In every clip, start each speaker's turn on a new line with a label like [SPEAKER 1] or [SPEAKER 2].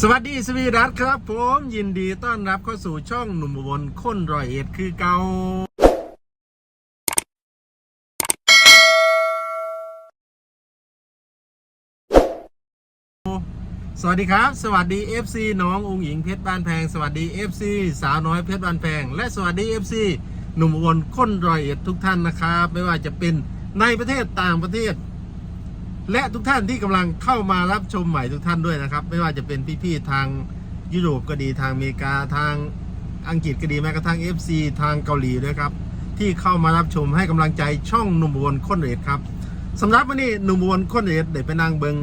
[SPEAKER 1] สวัสดีสวีดัสครับ ผมยินดีต้อนรับเข้าสู่ช่องหนุ่มอุบนค้นรอยเอ็ดคือเกาสวัสดีครับ สวัสดี FC น้ององหญิงเพชรบ้านแพง สวัสดี FC สาวน้อยเพชรบ้านแพง และสวัสดี FC หนุ่มอุบลค้นรอยเอ็ดทุกท่านนะครับ ไม่ว่าจะเป็นในประเทศต่างประเทศ และทุกท่านที่กำลังเข้ามารับชมใหม่ทุกท่านด้วยนะครับ ไม่ว่าจะเป็นพี่ๆทางยุโรปก็ดีทางอเมริกาทางอังกฤษก็ดีแม้กระทั่ง FC ทางเกาหลีด้วยครับ ที่เข้ามารับชมให้กำลังใจช่องหนุ่มบวนค้นเรดครับสำหรับวันนี้หนุ่มบวนค้นเรดเดี๋ยวไปนั่งเบิง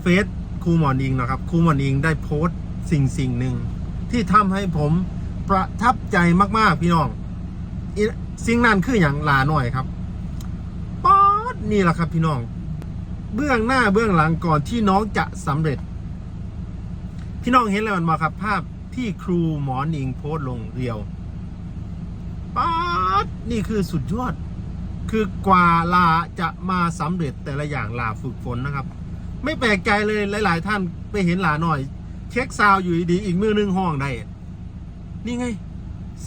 [SPEAKER 1] เฟซครูหมอนอิงนะครับครูหมอนอิงได้โพสต์สิ่งสิ่งหนึ่งที่ทำให้ผมประทับใจมากๆพี่น้องสิ่งนั้นคืออย่างลาหน่อยครับ นี่แหละครับพี่น้อง เบื้องหน้าเบื้องหลังก่อนที่น้องจะสำเร็จ พี่น้องเห็นแล้วมันมาครับ ภาพที่ครูหมอนิงโพสลงเรียวป๊อดนี่คือสุดยอด คือกว่าลาจะมาสำเร็จแต่ละอย่างลาฝึกฝนนะครับ ไม่แปลกใจเลยหลาย ๆ ท่านไปเห็นลาหน่อย เช็คซาวอยู่ดีอีกมือหนึงห้องได้ นี่ไง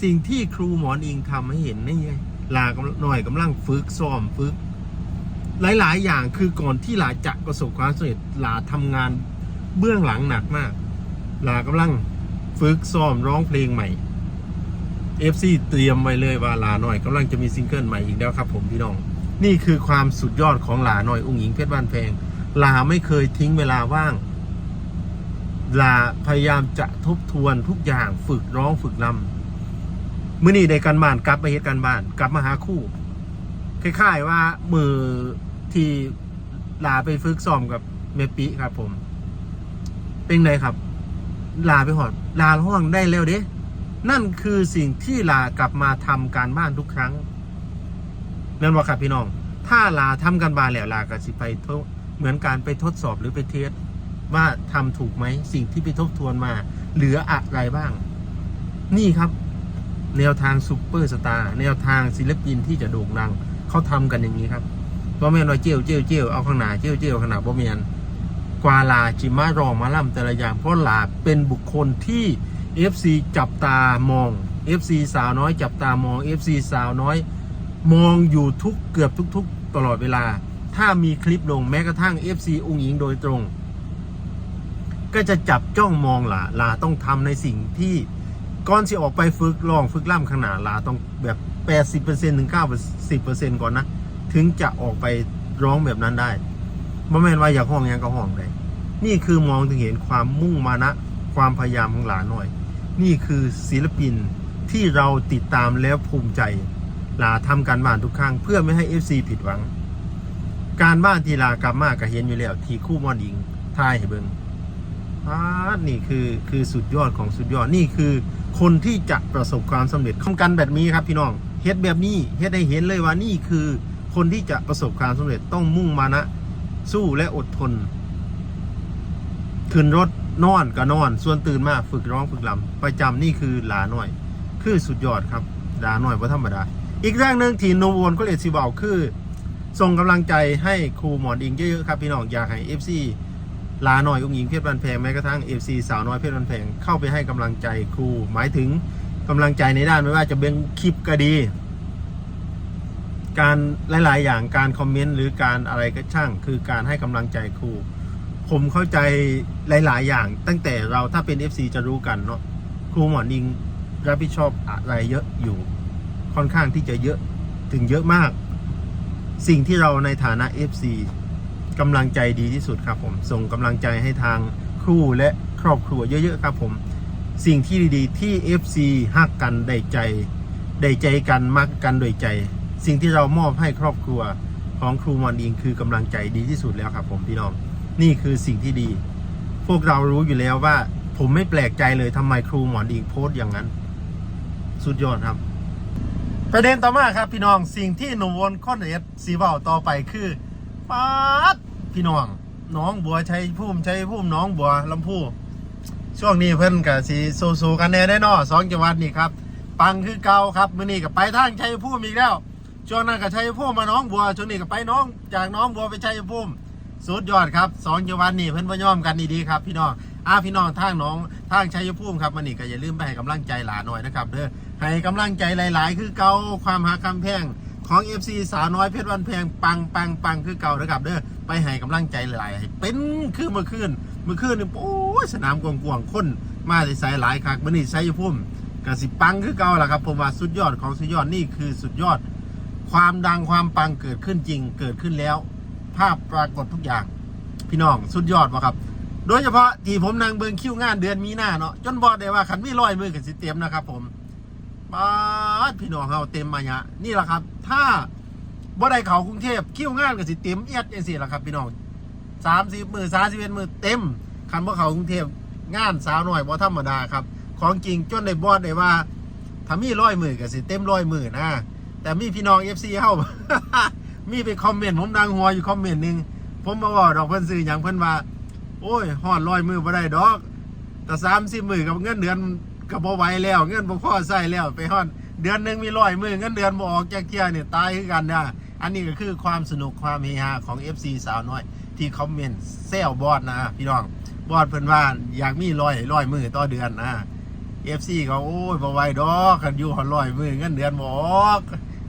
[SPEAKER 1] สิ่งที่ครูหมอนอิงทำให้เห็นนี่ไงลาหน่อยกำลังฝึกซ้อมฝึก หลาย ๆ อย่างคือก่อนที่หลาจะประสบความสำเร็จหลาทำงานเบื้องหลังหนักมาก หลากำลังฝึกซ้อมร้องเพลงใหม่ FC เตรียมไว้เลยว่าลาหน่อยกำลังจะมีซิงเกิลใหม่อีกแล้วครับผมพี่น้อง นี่คือความสุดยอดของลาหน่อยองค์หญิงเพชรบ้านแพงลาไม่เคยทิ้งเวลาว่าง ลาพยายามจะทบทวนทุกอย่างฝึกร้องฝึกรำมื่อนี้ได้การบ้านกลับมาเฮ็ดการบ้าน กลับมาหาคู่คล้ายๆว่ามือ ที่ลาไปฝึกซ้อมกับเมปิครับผม เป็นไงครับ ลาไปหอด ลาห้องได้แล้วเด้ นั่นคือสิ่งที่ลากลับมาทำการบ้านทุกครั้งนั่นว่าครับพี่น้อง ถ้าลาทำการบ้านแล้วลาก็สิไปเหมือนการไปทดสอบหรือไปเทสว่าทำถูกไหมสิ่งที่ไปทบทวนมา เหลืออะไรบ้าง นี่ครับ แนวทางซูเปอร์สตาร์แนวทางศิลปินที่จะโด่งดังเขาทำกันอย่างนี้ครับ บ่แม่นว่าเจียวเจียวเจียวเอาข้างหน้าเจียวเจียวข้างหน้าบ่แม่นกวาลาจิมารองมาล่ำแต่ละอย่างเพราะลาเป็นบุคคลที่ FC จับตามอง FC สาวน้อยจับตามอง FC สาวน้อย มองอยู่ทุกเกือบทุก ๆ ตลอดเวลา ถ้ามีคลิปลงแม้กระทั่ง FC องค์หญิงโดยตรง ก็จะจับจ้องมองลาลาต้องทำในสิ่งที่ก่อนที่ออกไปฝึกลองฝึกล่ำขนาดลาต้องแบบ 80%ถึง 90%ก่อนนะ ถึงจะออกไปร้องแบบนั้นได้บ่แม่นว่าอยากห้องยังก็ห้องได้นี่คือมองถึงเห็นความมุ่งมานะ ความพยายามของหลานหน่อย นี่คือศิลปินที่เราติดตามแล้วภูมิใจลาทำการบ้านทุกครั้งเพื่อไม่ให้ FC ผิดหวัง การบ้านทีลากลับมาก็เห็นอยู่แล้ว ทีคู่มอนอิงทายให้เบิงนี่คือคือสุดยอดของสุดยอดนี่คือคนที่จะประสบความสำเร็จทำกันแบบนี้ครับพี่น้องเฮ็ดแบบนี้เฮ็ดให้เห็นเลยว่านี่คือ คนที่จะประสบความสำเร็จต้องมุ่งมานะ สู้และอดทนขึ้นรถนอนก็นอน ส่วนตื่นมาฝึกร้องฝึกลำประจำนี่คือหลาหน่อย คือสุดยอดครับหลาหน่อยเพราะธรรมดา อีกเรื่องหนึ่งที่โนวนก็เลยสิบอกคือ ส่งกำลังใจให้ครูหมอนอิงเยอะๆครับพี่น้องอยากให้ FC ลาหน่อยอุ้งหญิงเพชรบันแพงแม้กระทั่ง FC สาวน้อยเพชรบันแพงเข้าไปให้กำลังใจครูหมายถึงกำลังใจในด้านไม่ว่าจะเป็นคลิปก็ดี การหลาย ๆ อย่างการคอมเมนต์หรือการอะไรก็ช่าง คือการให้กำลังใจครู ผมเข้าใจหลาย ๆ อย่าง ตั้งแต่เราถ้าเป็น FC จะรู้กันเนาะครูหมอนิงรับผิดชอบอะไรเยอะอยู่ ค่อนข้างที่จะเยอะถึงเยอะมาก สิ่งที่เราในฐานะ FC กำลังใจดีที่สุดครับผมส่งกำลังใจให้ทางครูและครอบครัวเยอะ ๆ ครับผมสิ่งที่ดี ๆ ที่ FC ฮักกันได้ใจได้ใจกันมักกันโดยใจ สิ่งที่เรามอบให้ครอบครัวของครูมอนอิงคือกำลังใจดีที่สุดแล้วครับผมพี่น้องนี่คือสิ่งที่ดี พวกเรารู้อยู่แล้วว่า ผมไม่แปลกใจเลยทำไมครูหมอนอิงโพสต์อย่างนั้น สุดยอดครับ ประเด็นต่อมาครับพี่น้องสิ่งที่หนุ่มวนค้นเอสสีเบาต่อไปคือป๊าดพี่น้องน้องบัวชัยพุ่มชัยพุ่มน้องบัวลำพูช่วงนี้เพิ่นกับสีสู้ๆกันแน่แน่นอนสองจังหวัดนี่ครับปังคือเก่าครับมื้อนี้ก็ไปทางชัยภูมิอีกแล้ว ช่วงนั้นก็ชัยภูมิมาน้องบัวช่วงนี้ก็ไปน้องจากน้องบัวไปชัยภูมิสุดยอดครับสองจังหวัดนี่เพิ่นบ่อมกันดีๆครับพี่น้องอาพี่น้องทางน้องทางชัยภูมิครับมันนี่ก็อย่าลืมไปให้กำลังใจหลานหน่อยนะครับเด้อให้กำลังใจหลาย ๆ คือเก่าความหาคำแพงของ FC สาวน้อยเพชรวันแพงปังปังปังคือเก่านะครับเด้อไปให้กำลังใจหลายๆเป็นคือเมื่อคืนเมื่อคืนนี่โอ้ยสนามกวางๆคนมาใส่หลายคักมันนี่ชัยภูมิก็สิปังคือเก่าล่ะครับผมว่าสุดยอดของสุดยอดนี่คือสุดยอด ความดังความปังเกิดขึ้นจริง เกิดขึ้นแล้ว ภาพปรากฏทุกอย่าง พี่น้องสุดยอดวะครับ โดยเฉพาะที่ผมนางเบิงคิวงานเดือนมีหน้าเนาะจนบอกได้ว่าขันมีร้อยมือกับสิเต็มนะครับ ผมบาดพี่น้องเราเต็มมาเนี่ยนี่แหละครับ ถ้าบ่ได้เขากรุงเทพคิวงานกับสิเต็มเอียดยังสิละครับ พี่น้องสามสิบมือสามสิบเอ็ดมือเต็มคันบ่เขากรุงเทพงานสาวหน่อยบ่ธรรมดาครับ ของจริงจนได้บอดได้ว่าถ้ามีร้อยมือกับสิเต็มร้อยมือนะ แต่มีพี่น้องเอฟซีเข้ามีไปคอมเมนต์ผมดังหัวอยู่คอมเมนต์หนึ่งผมมาบอกดอกเพิ่นซื้ออย่างเพิ่นว่า โอ้ยหอดร้อยมือบ่ได้ดอก แต่สามสิบมือกับเงินเดือนก็บ่ไหวแล้ว เงินบ่พอใช้แล้วไปฮอดเดือนหนึ่งมีร้อยมือเงินเดือนบ่ออกจากเที่เนี่ยตายคือกันนะอันนี้ก็คือความสนุกความเฮฮาของ FC สาวน้อย ที่คอมเมนต์แซวบอดนะพี่น้องบอดเพิ่นว่าอยากมีร้อยร้อยมือต่อเดือนนะ FC ก็โอ้ยบ่ไหวดอกกันอยู่หอดร้อยมือเงินเดือนบ่ออก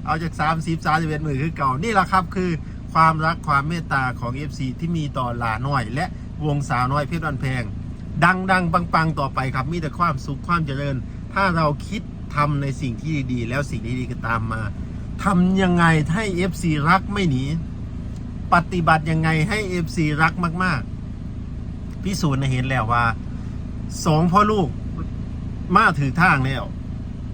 [SPEAKER 1] เอาจาก30 31มือคือเก่านี่แหละครับคือความรักความเมตตาของ FC ที่มีต่อหลาน้อย และวงสาวน้อยเพชรวันแพง ดังดังปังปังต่อไปครับมีแต่ความสุขความเจริญ ถ้าเราคิดทำในสิ่งที่ดีๆ แล้วสิ่งดีๆก็ตามมาทำยังไงให้ FC รักไม่หนี ปฏิบัติยังไงให้ FC รักมากๆ พิสูจน์เห็นแล้วว่าสองพ่อลูกมาถือทางแล้ว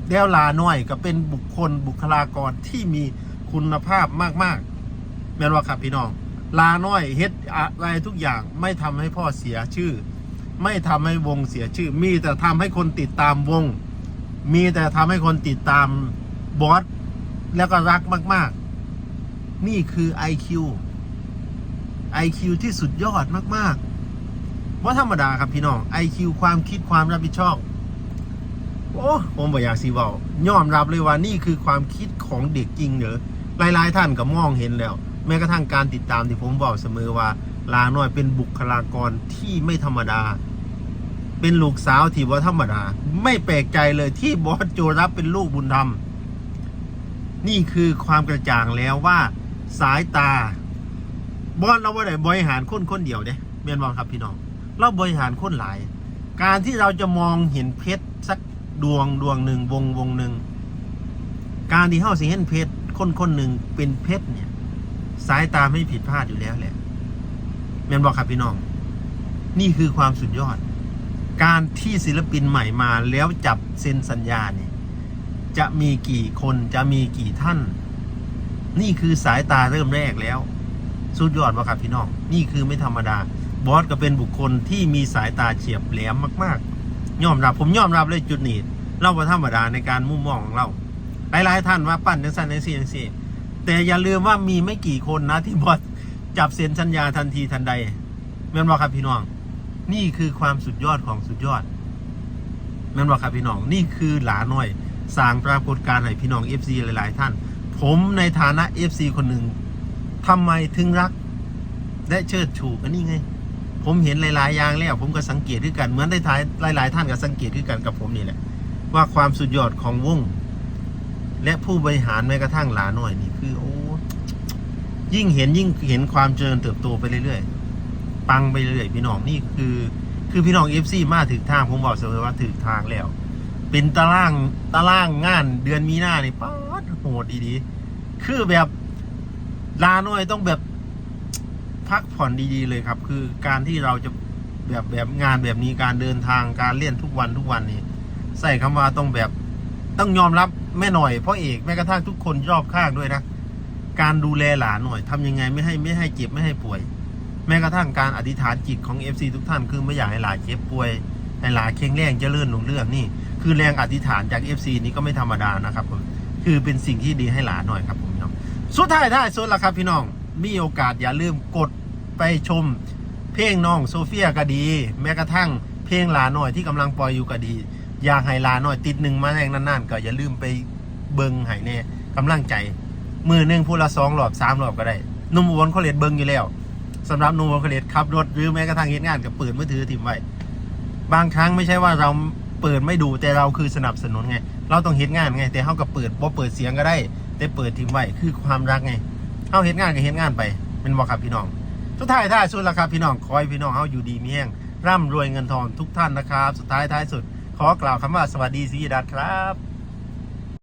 [SPEAKER 1] เดวลาน้อยก็เป็นบุคคลบุคลากรที่มีคุณภาพมากๆแม่นว่าครับพี่น้อง ลาน้อยเฮ็ดอะไรทุกอย่างไม่ทำให้พ่อเสียชื่อ ไม่ทำให้วงเสียชื่อ มีแต่ทำให้คนติดตามวง มีแต่ทำให้คนติดตามบอสแล้วก็รักมาก ๆ นี่คือ IQ IQ ที่สุดยอดมากๆว่าธรรมดาครับพี่น้อง IQ ความคิดความรับผิดชอบ โอ้ผมบอกอยากสีเบายอมรับเลยว่านี่คือความคิดของเด็กจริงเหรอหลายๆท่านก็มองเห็นแล้ว แม้กระทั่งการติดตามที่ผมบอกเสมอว่าลาน้อยเป็นบุคลากรที่ไม่ธรรมดา เป็นลูกสาวที่ว่าธรรมดา ไม่แปลกใจเลยที่บอสโจรับเป็นลูกบุญธรรม นี่คือความกระจ่างแล้วว่าสายตาบอสเราว่าได้บริหารคนคนเดียวเด้เมียนบอกครับพี่น้อง เราบริหารคนหลาย การที่เราจะมองเห็นเพชรสัก ดวงดวงหนึ่งวงวงหนึ่งการที่เข้าสิเห็นเพชรคนคนหนึ่งเป็นเพชรเนี่ย สายตาไม่ผิดพลาดอยู่แล้วแหละแมนบอกครับพี่น้อง นี่คือความสุดยอด การที่ศิลปินใหม่มาแล้วจับเซ็นสัญญาเนี่ยจะมีกี่คนจะมีกี่ท่าน นี่คือสายตาเริ่มแรกแล้ว สุดยอดว่ะครับพี่น้อง นี่คือไม่ธรรมดา บอสก็เป็นบุคคลที่มีสายตาเฉียบแหลมมาก ๆ ยอมรับผมยอมรับเลยจุดนี้เราประธรรมดาในการมุมมองของเรา หลายๆท่านว่าปั้นจังสันจังซี่จังซี่แต่อย่าลืมว่ามีไม่กี่คนนะที่บอสจับเซ็นสัญญาทันทีทันใดแม่นว่าครับพี่น้อง นี่คือความสุดยอดของสุดยอดแม่นว่าครับพี่น้องนี่คือหลาน้อยสร้างปรากฏการณ์ให้พี่น้อง FC หลาย ๆ ท่าน ผมในฐานะ FC คนหนึ่งทำไมถึงรัก และเชิดชูกันนี่ไง ผมเห็นหลาย ๆ อย่างแล้วผมก็สังเกตด้วยกันเหมือนได้ทายหลาย ๆ ท่านก็สังเกตด้วยกันกับผมนี่แหละ ว่าความสุดยอดของวง และผู้บริหารแม้กระทั่งหลาหน่อยนี่คือโอ้ยิ่งเห็นยิ่งเห็นความเจริญเติบโตไปเรื่อย ๆ ปังไปเรื่อยๆพี่น้องนี่คือ คือพี่น้องเอฟซีมาถึงทางผมบอกเสมอว่าถึงทางแล้ว เป็นตารางตารางงานเดือนมีหน้านี่ป๊าดโหดดีๆคือแบบลาหน่อยต้องแบบ พักผ่อนดีๆเลยครับ คือการที่เราจะแบบแบบงานแบบนี้การเดินทางการเล่นทุกวันทุกวันนี่ใส่คำว่าต้องแบบต้องยอมรับแม่หน่อยพ่อเอกแม้กระทั่งทุกคนรอบข้างด้วยนะการดูแลหลานหน่อยทำยังไงไม่ให้ไม่ให้เจ็บไม่ให้ป่วย แม้กระทั่งการอธิษฐานจิตของ FC ทุกท่านคือไม่อยากให้หลานเจ็บป่วยให้หลานแข็งแรงเจริญหนุ่งเรื่องนี่คือแรงอธิษฐานจาก FC นี้ก็ไม่ธรรมดานะครับผมคือเป็นสิ่งที่ดีให้หลานหน่อยครับผมพี่น้องสุดท้ายได้สุดละครับพี่น้อง มีโอกาสอย่าลืมกดไปชม เพลงน้องโซเฟียก็ดี แม้กระทั่งเพลงหลาหน่อยที่กำลังปล่อยอยู่ก็ดี อยากให้หลาหน่อยติดหนึ่งมาแรงนั่นๆ ก็อย่าลืมไปเบิงให้แน่กำลังใจ มือหนึ่งพูละสองรอบสามรอบก็ได้นุ่มอ้วนเขาเรียนเบิงอยู่แล้วสำหรับนุ่มคนเลดขับรถหรือแม้กระทั่งเฮ็ดงานกับเปิดมือถือถิ่มไว้บางครั้งไม่ใช่ว่าเราเปิดไม่ดูแต่เราคือสนับสนุนไง เราต้องเฮ็ดงานไง แต่เฮากับเปิดบ่เปิดเสียงก็ได้ แต่เปิดทิ้งไว้คือความรักไง เฮาเห็นงานก็เห็นงานไปเป็นบ่ครับพี่น้อง สุดท้ายท้ายสุดละครับพี่น้องขอให้พี่น้องเฮาอยู่ดีมีแห้งร่ำรวยเงินทองทุกท่านนะครับ สุดท้ายท้ายสุด ขอกล่าวคำว่าสวัสดีสีดัดครับ